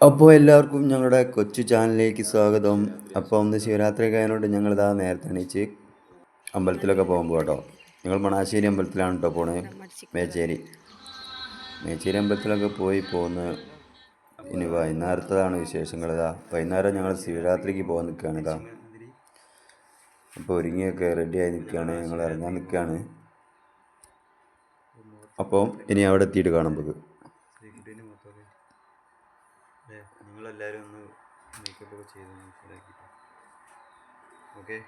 അപ്പോൾ എല്ലാവർക്കും ഞങ്ങളുടെ കൊച്ചു ചാനലിലേക്ക് സ്വാഗതം. അപ്പോൾ ഒന്ന് ശിവരാത്രി ഞങ്ങൾ ഞങ്ങളിതാ നേരത്തെ എണീച്ച് അമ്പലത്തിലൊക്കെ പോകുമ്പോൾ കേട്ടോ. ഞങ്ങൾ മണാശ്ശേരി അമ്പലത്തിലാണ് കേട്ടോ പോണേ. മേച്ചേരി. മേച്ചേരി അമ്പലത്തിലൊക്കെ പോയി പോകുന്ന ഇനി വൈകുന്നേരത്തതാണ് വിശേഷങ്ങൾ ഇതാ വൈകുന്നേരം ഞങ്ങൾ ശിവരാത്രിക്ക് പോകാൻ നിൽക്കുകയാണ് ഇതാ അപ്പോൾ ഒരുങ്ങിയൊക്കെ റെഡിയായി നിൽക്കുകയാണ് ഞങ്ങൾ ഇറങ്ങാൻ നിൽക്കുകയാണ് അപ്പോൾ ഇനി അവിടെ എത്തിയിട്ട് കാണാൻ ചെയ്ത് മനസ്സിലാക്കിയിട്ട് ഓക്കെ?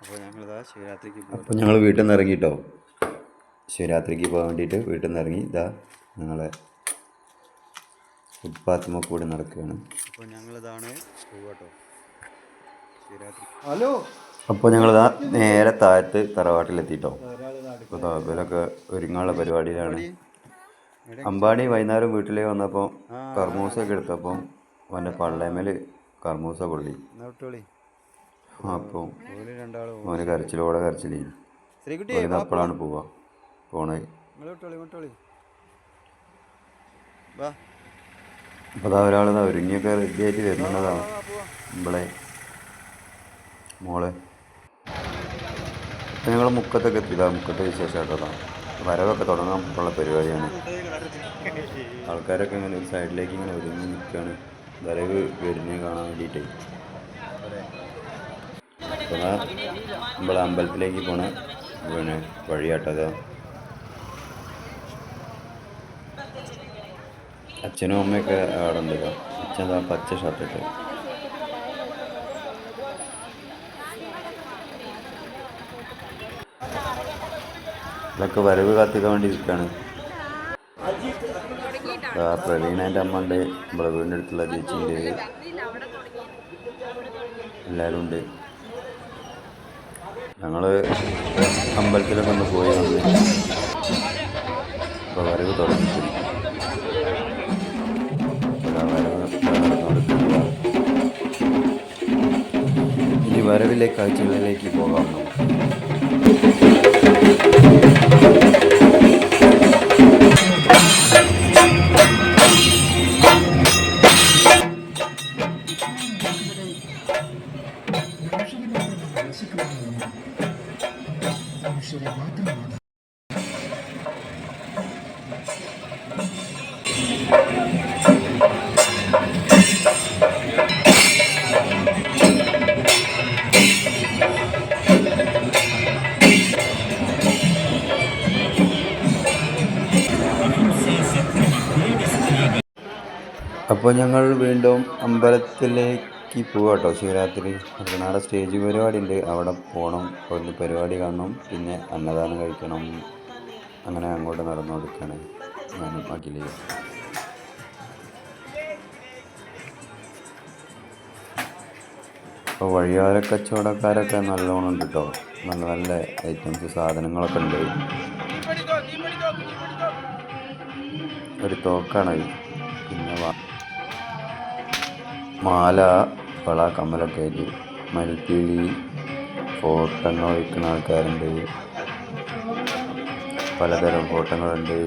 അപ്പോൾ ഞങ്ങളിതാ ശിവരാത്രിക്ക് പോകും അപ്പോൾ ഞങ്ങൾ വീട്ടിൽ നിന്ന് ഇറങ്ങിയിട്ടോ ശിവരാത്രിക്ക് പോകാൻ വേണ്ടിയിട്ട് വീട്ടിൽ നിന്ന് ഇറങ്ങി ഇതാ ഞങ്ങളെ ഫുട്പാത്തുമ്മ കൂടി നടക്കുകയാണ്. അപ്പോൾ ഞങ്ങളിതാണ് പോവാട്ടോ. ശിവരാത്രി ഹലോ? അപ്പോൾ ഞങ്ങളിതാ നേരെ താഴത്ത് തറവാട്ടിലെത്തിയിട്ടോ അപ്പോൾ ദാ ഇവരൊക്കെ ഒരുങ്ങാനുള്ള പരിപാടിയിലാണ്. അമ്പാടി വൈകുന്നേരം വീട്ടിലേക്ക് വന്നപ്പോൾ കർമൂസൊക്കെ എടുത്തപ്പോൾ അവന്റെ പള്ളേമേൽ കർമൂസ പൊള്ളി. അപ്പം അപ്പോൾ അവന് കരച്ചിലോടെ കരച്ചിലേ. അപ്പോഴാണ് പോവുക പോണേ. അപ്പോൾ അതാ ഒരാൾ ഇതാ ഒരുങ്ങിയൊക്കെ റെഡിയായിട്ട് ആയിട്ട് വരുന്നതാണ് നമ്മളെ മോളെ. ഇപ്പം ഞങ്ങൾ മുക്കത്തൊക്കെ എത്തിയതാ മുക്കത്തെ വിശേഷമായിട്ടതാണ് വരവൊക്കെ തുടങ്ങാൻ ഉള്ള പരിപാടിയാണ്. ആൾക്കാരൊക്കെ ഇങ്ങനെ ഒരു സൈഡിലേക്ക് ഇങ്ങനെ ഒരുങ്ങി നിൽക്കുകയാണ് വരവ് വരുന്നത് കാണാൻ വേണ്ടിയിട്ട്. അപ്പോൾ ദാ നമ്മളെ അമ്പലത്തിലേക്ക് പോണ. പിന്നെ വഴിയാട്ടതാ. അച്ഛനും അമ്മയൊക്കെ അവിടെ ഉണ്ടല്ലോ അച്ഛൻ പച്ച ഷർട്ടിട്ട് ഇതൊക്കെ വരവ് കാത്തിക്കാൻ വേണ്ടി നിൽക്കുകയാണ് പ്രവീണേന്റെ അമ്മ ഉണ്ട് നമ്മുടെ വീടിന്റെ അടുത്തുള്ള ചേച്ചിന്റെ എല്ലാവരും ഉണ്ട്. ഞങ്ങൾ അമ്പലത്തിലൊക്കെ ഒന്ന് പോയി വന്ന് ഇപ്പോൾ വരവ് തുടങ്ങി. ഇനി വരവിലെ കാഴ്ചകളിലേക്ക് പോകാം നമുക്ക്. അപ്പോൾ ഞങ്ങൾ വീണ്ടും അമ്പലത്തിലേക്ക് പോവാം കേട്ടോ. ശിവരാത്രി. നാളെ സ്റ്റേജ് പരിപാടി ഉണ്ട്. അവിടെ പോകണം. ഒന്ന് പരിപാടി കാണണം. പിന്നെ അന്നദാനം കഴിക്കണം. അങ്ങനെ അങ്ങോട്ട് നടന്നു കൊടുക്കുകയാണ് ഞാനും അഖിലയും. അപ്പോൾ വഴിയോര കച്ചവടക്കാരൊക്കെ നല്ലോണം ഉണ്ട് കേട്ടോ നല്ല നല്ല ഐറ്റംസ് സാധനങ്ങളൊക്കെ ഉണ്ട്. ഒരു തോക്കാണ്. പിന്നെ മാല വള കമ്മലൊക്കെ ആയിട്ട് മരിപ്പീലി ഫോട്ടങ്ങൾ വയ്ക്കുന്ന ആൾക്കാരുണ്ട്. പലതരം ഫോട്ടങ്ങളുണ്ട്.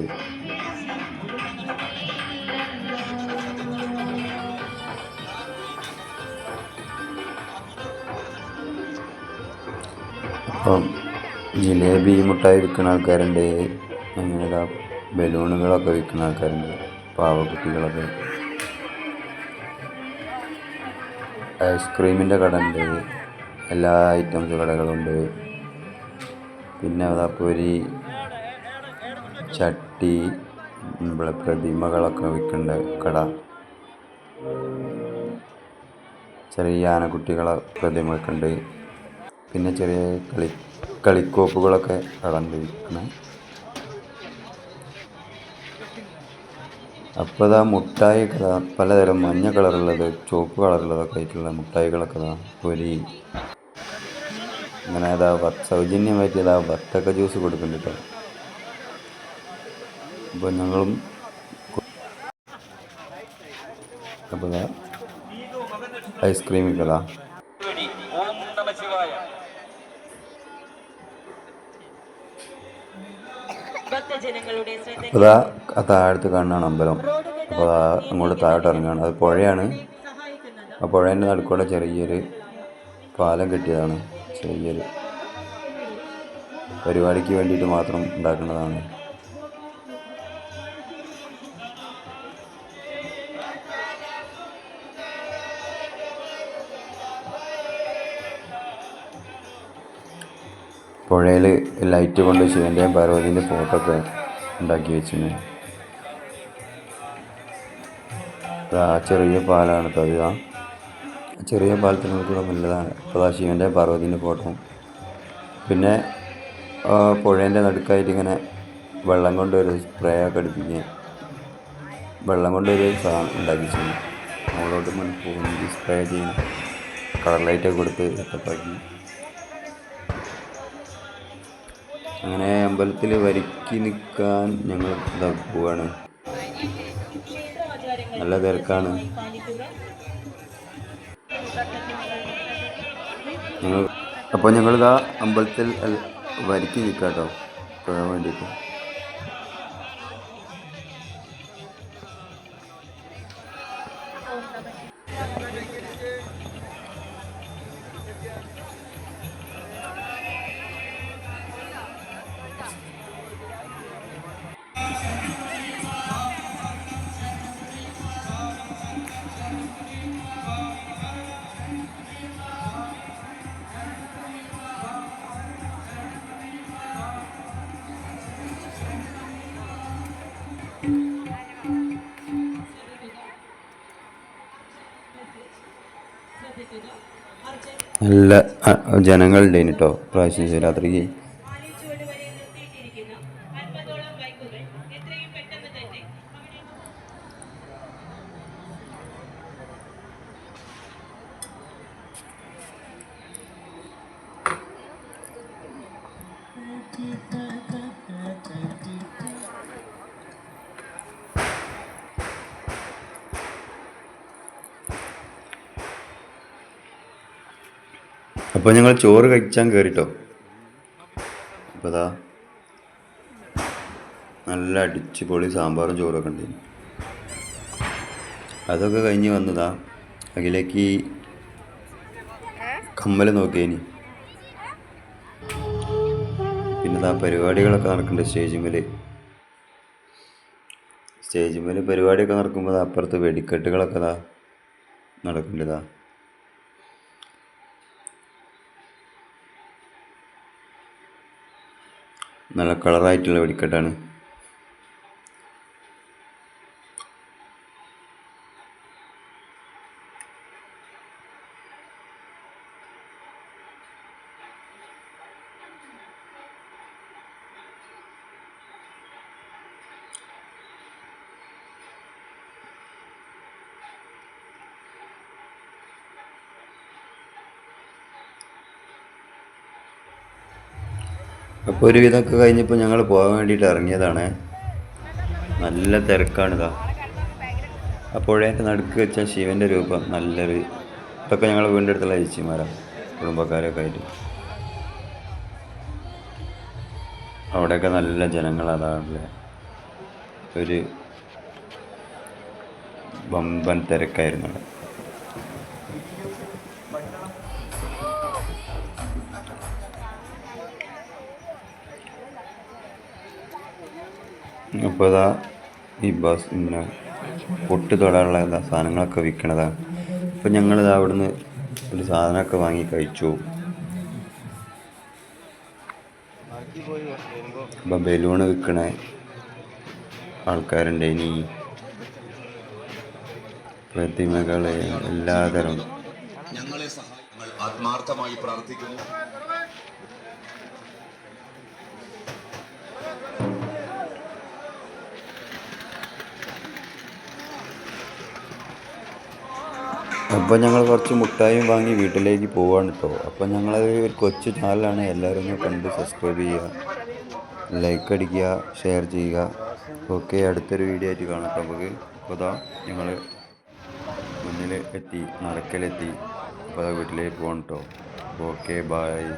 അപ്പം ജിലേബി മുട്ടായി വിൽക്കുന്ന ആൾക്കാരുണ്ട്. അങ്ങനെ ഇതാ ബലൂണുകളൊക്കെ വിൽക്കുന്ന ആൾക്കാരുണ്ട്. പാവക്കുട്ടികളൊക്കെ. ഐസ്ക്രീമിന്റെ കട ഉണ്ട് എല്ലാ ഐറ്റംസ് കടകളുണ്ട്. പിന്നെ അതാ പൊരി ചട്ടി നമ്മളെ പ്രതിമകളൊക്കെ വിൽക്കേണ്ട കട. ചെറിയ ആനക്കുട്ടികളെ പ്രതിമയൊക്കെ ഉണ്ട് പിന്നെ ചെറിയ കളി കളിക്കോപ്പുകളൊക്കെ കടണ്ട് വിൽക്കണേ അപ്പോൾ ഇതാ മുട്ടായി കഥ പലതരം മഞ്ഞ കളറുള്ളത് ചുവപ്പ് കളറുള്ളതൊക്കെ ആയിട്ടുള്ള മുട്ടായികളൊക്കെ ഇതാ പൊരി. അങ്ങനെ അതാ സൗജന്യമായിട്ട് ഇതാ വത്തക്ക ജ്യൂസ് കൊടുക്കുന്നുണ്ട് കേട്ടോ. അപ്പോൾ ഞങ്ങളും അപ്പോൾ ഇതാ അതാ ആ താഴത്ത് കാണുന്നതാണ് അമ്പലം. അപ്പോൾ അങ്ങോട്ട് താഴോട്ട് ഇറങ്ങുകയാണ് അത് പുഴയാണ്. ആ പുഴേന്റെ നടുക്കൂടെ ചെറിയൊരു പാലം കെട്ടിയതാണ്. ചെറിയൊരു പരിപാടിക്ക് വേണ്ടിയിട്ട് മാത്രം ഉണ്ടാക്കുന്നതാണ്. പുഴയിൽ ലൈറ്റ് കൊണ്ട് ശിവന്റെയും പാർവതീന്റെ ഫോട്ടോ ഒക്കെ ഉണ്ടാക്കി വെച്ചിന്. ചെറിയ പാലാണ് തവിക ചെറിയ പാലത്തിന് കൂടെ നല്ലതാണ്. സദാശിവന്റെ ശിവന്റെ പാർവതീന്റെ ഫോട്ടോ. പിന്നെ പുഴേന്റെ നടുക്കായിട്ട് ഇങ്ങനെ വെള്ളം കൊണ്ട് ഒരു സ്പ്രേ ഒക്കെ അടിപ്പിക്കുക വെള്ളം കൊണ്ട് ഒരു സാധനം ഉണ്ടാക്കി വെച്ചിരുന്നു അവളോട്ട് പോകുന്നത് സ്പ്രേ ചെയ്യണം കളർ ലൈറ്റൊക്കെ കൊടുത്ത് സെറ്റപ്പാക്കി. അങ്ങനെ അമ്പലത്തിൽ വരിക്കി നിൽക്കാൻ ഞങ്ങൾ പോവാണ്. നല്ല തിരക്കാണ്. ഞങ്ങൾ അപ്പോൾ ഞങ്ങളിതാ അമ്പലത്തിൽ വരിക്കി നിൽക്കാം കേട്ടോ വേണ്ടിയിട്ട് നല്ല ജനങ്ങളുണ്ടായിന് കേട്ടോ പ്രാവശ്യം ശിവരാത്രിക്ക്. അപ്പോൾ ഞങ്ങൾ ചോറ് കഴിച്ചാൻ കയറിട്ടോ അപ്പോൾ അതാ നല്ല അടിച്ച് പൊളി സാമ്പാറും ചോറൊക്കെ ഉണ്ട് അതൊക്കെ കഴിഞ്ഞ് വന്നതാ അതിലേക്ക് കമ്മൽ നോക്കിയേനി പിന്നെ ആ പരിപാടികളൊക്കെ നടക്കുന്നുണ്ട് സ്റ്റേജിന്മേൽ മേൽ പരിപാടിയൊക്കെ നടക്കുമ്പോൾ അപ്പുറത്ത് വെടിക്കെട്ടുകളൊക്കെ ഇതാ നല്ല കളറായിട്ടുള്ള വെടിക്കെട്ടാണ്. അപ്പോൾ ഒരു വിധമൊക്കെ കഴിഞ്ഞപ്പോൾ ഞങ്ങൾ പോകാൻ വേണ്ടിയിട്ട് ഇറങ്ങിയതാണ്. നല്ല തിരക്കാണിതാ. ആ പുഴേന്റെ നടുക്ക് വെച്ച ശിവന്റെ രൂപം നല്ലൊരു ഇതൊക്കെ ഞങ്ങൾ വീണ്ടും അടുത്തുള്ള ചേച്ചിമാരാണ് കുടുംബക്കാരൊക്കെ ആയിട്ട്. അവിടെയൊക്കെ നല്ല ജനങ്ങൾ അതാണല്ലേ ഒരു വമ്പൻ തിരക്കായിരുന്നു അവിടെ. അപ്പോൾ ഇതാ ഈ ബസ് ഇങ്ങനെ പൊട്ട് തൊടാനുള്ള ഇതാ സാധനങ്ങളൊക്കെ വിൽക്കണതാണ് അപ്പോൾ ഞങ്ങളിത് അവിടുന്ന് ഒരു സാധനമൊക്കെ വാങ്ങി കഴിച്ചു. അപ്പം ബലൂണ് വിൽക്കണ ആൾക്കാരുണ്ട് ഇനി. പ്രതിമകളെ എല്ലാതരം. ഞങ്ങളെ സഹായങ്ങൾ ആത്മാർത്ഥമായി പ്രാർത്ഥിക്കുന്നു. അപ്പോൾ ഞങ്ങൾ കുറച്ച് മുട്ടായും വാങ്ങി വീട്ടിലേക്ക് പോവാണ് കേട്ടോ അപ്പോൾ ഞങ്ങളത് ഒരു കൊച്ചു ചാനലാണ്. എല്ലാവരും ഒന്ന് കണ്ട് സബ്സ്ക്രൈബ് ചെയ്യുക ലൈക്ക് അടിക്കുക ഷെയർ ചെയ്യുക. ഓക്കെ അടുത്തൊരു വീഡിയോ ആയിട്ട് കാണാം നമുക്ക് അപ്പോൾ അതാ ഞങ്ങൾ മുന്നിൽ എത്തി നടക്കലെത്തി. അപ്പോൾ വീട്ടിലേക്ക് പോകണം കേട്ടോ ഓക്കെ ബായ്